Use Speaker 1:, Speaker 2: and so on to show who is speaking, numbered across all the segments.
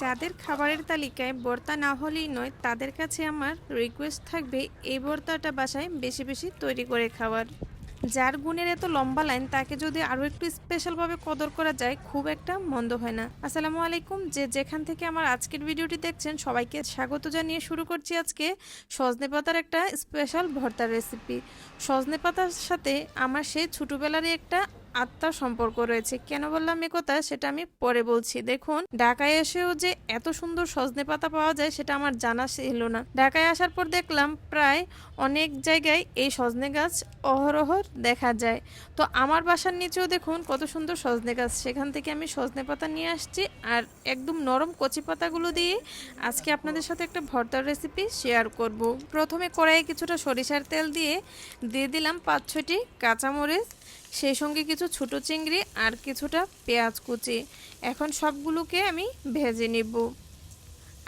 Speaker 1: যাদের খাবারের তালিকায় বর্তা না হলেই নয়, তাদের কাছে আমার রিকোয়েস্ট থাকবে এই বর্তাটা বাসায় বেশি বেশি তৈরি করে খাওয়ার। যার গুণের এত লম্বা লাইন, তাকে যদি আরও একটু স্পেশালভাবে কদর করা যায়, খুব একটা মন্দ হয় না। আসসালামু আলাইকুম, যে যেখান থেকে আমার আজকের ভিডিওটি দেখছেন, সবাইকে স্বাগত জানিয়ে শুরু করছি আজকে সজনে পাতার একটা স্পেশাল ভর্তার রেসিপি সজনে পাতার সাথে আমার সেই ছোটোবেলারই একটা আত্মার সম্পর্ক রয়েছে। কেন বললাম এ কথা? সেটা আমি পরে বলছি। দেখুন, ঢাকায় এসেও যে এত সুন্দর সজনে পাতা পাওয়া যায়, সেটা আমার জানা ছিল না। ঢাকায় আসার পর দেখলাম প্রায় অনেক জায়গায় এই সজনে গাছ অহরহ দেখা যায়। তো আমার বাসার নিচেও দেখুন, কত সুন্দর সজনে গাছ। সেখান থেকে আমি সজনে পাতা নিয়ে আসছি আর একদম নরম কচি পাতাগুলো দিয়ে আজকে আপনাদের সাথে একটা ভর্তার রেসিপি শেয়ার করব। প্রথমে কড়াইয়ে কিছুটা সরিষার তেল দিয়ে দিয়ে দিলাম পাঁচ ছয়টি কাঁচামরিচ। সেই সঙ্গে কিছু ছোট চিংড়ি আর কিছুটা পেঁয়াজ কুচি। এখন সবগুলোকে আমি ভেজে নিব।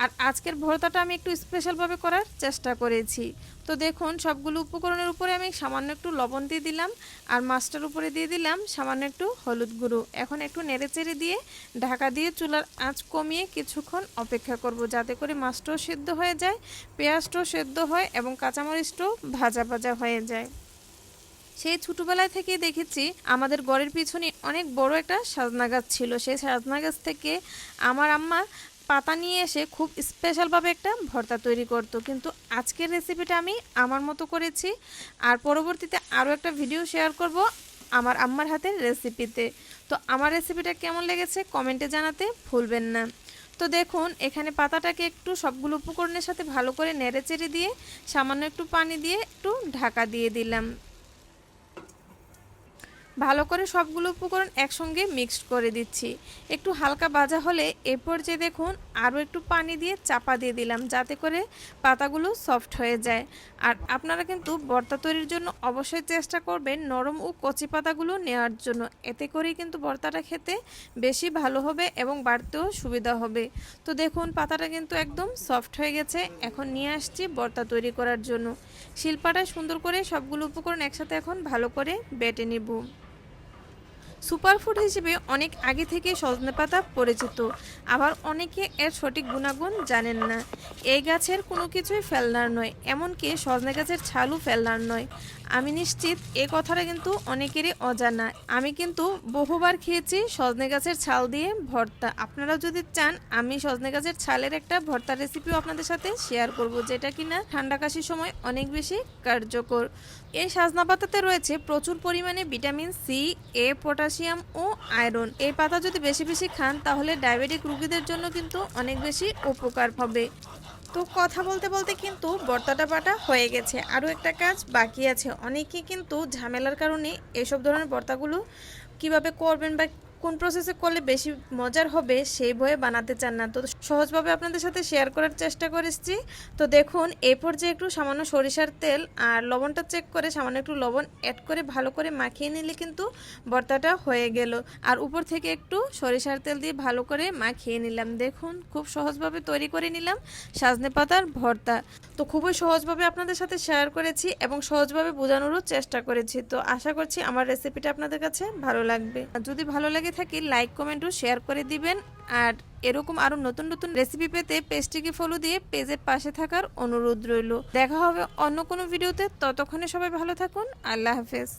Speaker 1: আর আজকের ভর্তাটা আমি একটু স্পেশালভাবে করার চেষ্টা করেছি। তো দেখুন, সবগুলো উপকরণের উপরে আমি সামান্য একটু লবণ দিয়ে দিলাম আর মাছটার উপরে দিয়ে দিলাম সামান্য একটু হলুদ গুঁড়ো। এখন একটু নেড়েচেড়ে দিয়ে ঢাকা দিয়ে চুলার আঁচ কমিয়ে কিছুক্ষণ অপেক্ষা করব যাতে করে মাছটাও সেদ্ধ হয়ে যায়, পেঁয়াজটাও সেদ্ধ হয় এবং কাঁচামরিচটাও ভাজা ভাজা হয়ে যায়। সেই ছোটোবেলায় থেকে দেখেছি আমাদের ঘরের পিছনে অনেক বড় একটা সাজনা গাছ ছিল। সেই সাজনা গাছ থেকে আমার আম্মা পাতা নিয়ে এসে খুব স্পেশালভাবে একটা ভর্তা তৈরি করতো। কিন্তু আজকের রেসিপিটা আমি আমার মতো করেছি আর পরবর্তীতে আরও একটা ভিডিও শেয়ার করব আমার আম্মার হাতের রেসিপিতে তো আমার রেসিপিটা কেমন লেগেছে কমেন্টে জানাতে ভুলবেন না। তো দেখুন, এখানে পাতাটাকে একটু সবগুলো উপকরণের সাথে ভালো করে নেড়ে চেড়ে দিয়ে সামান্য একটু পানি দিয়ে একটু ঢাকা দিয়ে দিলাম। ভালো করে সবগুলো উপকরণ একসঙ্গে মিক্সড করে দিচ্ছি। একটু হালকা ভাজা হলে এরপর যে দেখুন, আরও একটু পানি দিয়ে চাপা দিয়ে দিলাম যাতে করে পাতাগুলো সফট হয়ে যায়। আর আপনারা কিন্তু ভর্তা তৈরির জন্য অবশ্যই চেষ্টা করবেন নরম ও কচি পাতাগুলো নেওয়ার জন্য। এতে করেই কিন্তু ভর্তাটা খেতে বেশি ভালো হবে এবং বাড়তেও সুবিধা হবে। তো দেখুন, পাতাটা কিন্তু একদম সফট হয়ে গেছে। এখন নিয়ে আসছি ভর্তা তৈরি করার জন্য। শিল্পাটায় সুন্দর করে সবগুলো উপকরণ একসাথে এখন ভালো করে বেটে নিব। সুপারফুড হিসেবে অনেক আগে থেকে সজনে পাতা পরিচিত আবার অনেকে এর সঠিক গুণাগুণ জানেন না। এই গাছের কোনো কিছুই ফেলনার নয়, এমনকি সজনে গাছের ছালও ফেলনার নয়। আমি নিশ্চিত এ কথাটা কিন্তু অনেকেরই অজানা। আমি কিন্তু বহুবার খেয়েছি সজনে গাছের ছাল দিয়ে ভর্তা। আপনারা যদি চান, আমি সজনে গাছের ছালের একটা ভর্তা রেসিপিও আপনাদের সাথে শেয়ার করব, যেটা কিনা ঠান্ডা কাশির সময় অনেক বেশি কার্যকর। এই সাজনা পাতাতে রয়েছে প্রচুর পরিমাণে ভিটামিন সি এ পটাশিয়াম ও আয়রন। এই পাতা যদি বেশি বেশি খান, তাহলে ডায়াবেটিক রুগীদের জন্য কিন্তু অনেক বেশি উপকার হবে। তো কথা বলতে বলতে কিন্তু বর্তাটা পাটা হয়ে গেছে। আরও একটা কাজ বাকি আছে। অনেকে কিন্তু ঝামেলার কারণে এসব ধরনের বর্তাগুলো কীভাবে করবেন বা কোন প্রসেসে করলে বেশি মজার হবে সেই ভয়ে বানাতে চান না। তো সহজভাবে আপনাদের সাথে শেয়ার করার চেষ্টা করেছি। তো দেখুন এই পর্যায়ে একটু সামান্য সরিষার তেল আর লবণটা চেক করে সামান্য একটু লবণ অ্যাড করে ভালো করে মাখিয়ে নিলে কিন্তু ভর্তাটা হয়ে গেল। আর উপর থেকে একটু সরিষার তেল দিয়ে ভালো করে মাখিয়ে নিলাম। দেখুন, খুব সহজভাবে তৈরি করে নিলাম সাজনে পাতার ভর্তা। তো খুবই সহজভাবে আপনাদের সাথে শেয়ার করেছি এবং সহজভাবে বোঝানোরও চেষ্টা করেছি। তো আশা করছি আমার রেসিপিটা আপনাদের কাছে ভালো লাগবে। আর যদি ভালো লাগে থাকে লাইক কমেন্ট ও শেয়ার করে দিবেন। আর এরকম আরও নতুন নতুন রেসিপি পেতে পেজটিকে ফলো দিয়ে পেজের পাশে থাকার অনুরোধ রইল। দেখা হবে অন্য কোনো ভিডিওতে ততক্ষণে সবাই ভালো থাকুন। আল্লাহ হাফেজ।